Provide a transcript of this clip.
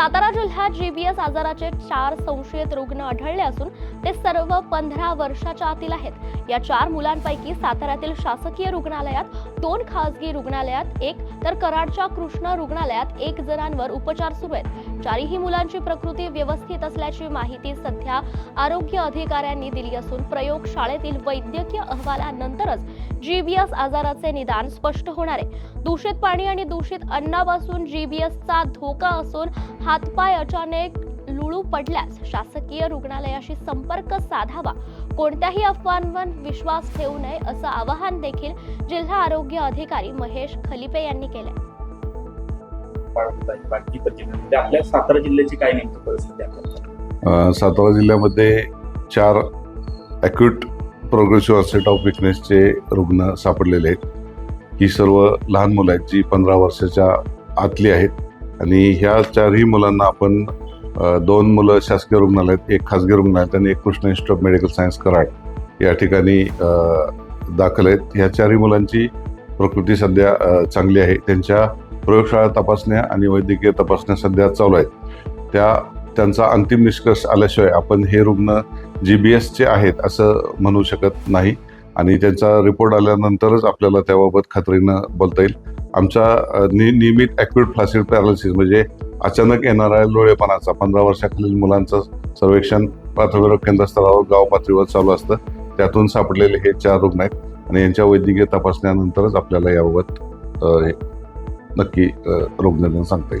सातारा जिल्ह्यात जीबीएस आजाराचे चार संशयित रुग्ण आढळले असून ते सर्व पंधरा वर्षाच्या आतील आहेत. या चार मुलांपैकी साताऱ्यातील शासकीय रुग्णालयात दोन खासगी रुग्णालयात एक तर कराडच्या कृष्ण रुग्णालयात एक जणांवर उपचार सुरू आहेत. चारही मुलांची प्रकृती व्यवस्थित असल्याची माहिती सध्या आरोग्य अधिकाऱ्यांनी दिली असून प्रयोगशाळेतील वैद्यकीय अहवालानंतरच जीबीएस आजाराचे निदान स्पष्ट होणार आहे. दूषित पाणी आणि दूषित अन्नापासून जीबीएसचा धोका असून हातपाय अचानक लुळू पडल्यास शासकीय रुग्णालयाशी संपर्क साधावा. कोणत्याही अफवांवर विश्वास ठेवू नये असं आवाहन देखील जिल्हा आरोग्य अधिकारी महेश खलिपे यांनी केलंय. म्हणजे आपल्या सातारा जिल्ह्याची काय नेमकी परिस्थिती आहे अ, सातारा जिल्ह्यामध्ये चार ॲक्यूट प्रोग्रेसिव्ह ऑसेट ऑफ विकनेसचे रुग्ण सापडलेले आहेत. ही सर्व लहान मुलं आहेत जी पंधरा वर्षाच्या आतली आहेत. आणि ह्या चारही मुलांना आपण दोन मुलं शासकीय रुग्णालयात एक खाजगी रुग्णालयात आणि एक Krishna institute of medical science Karad या ठिकाणी दाखल आहेत. ह्या चारही मुलांची प्रकृती सध्या चांगली आहे. त्यांच्या प्रयोगशाळा तपासण्या आणि वैद्यकीय तपासण्या सध्या चालू आहेत. त्या त्यांचा अंतिम निष्कर्ष आल्याशिवाय आपण हे रुग्ण जी बी एसचे आहेत असं म्हणू शकत नाही. आणि त्यांचा रिपोर्ट आल्यानंतरच आपल्याला त्याबाबत खात्रीनं बोलता येईल. आमच्या नि नियमित ॲक्यूट फ्लासिड पॅरालिसिस म्हणजे अचानक येणारा लोळेपणाचा पंधरा वर्षाखालील मुलांचं सर्वेक्षण प्राथमिक केंद्र स्तरावर गाव पातळीवर चालू असतं. त्यातून सापडलेले हे चार रुग्ण आहेत आणि यांच्या वैद्यकीय तपासण्यानंतरच आपल्याला याबाबत हे नक्की अ, सांगता येईल.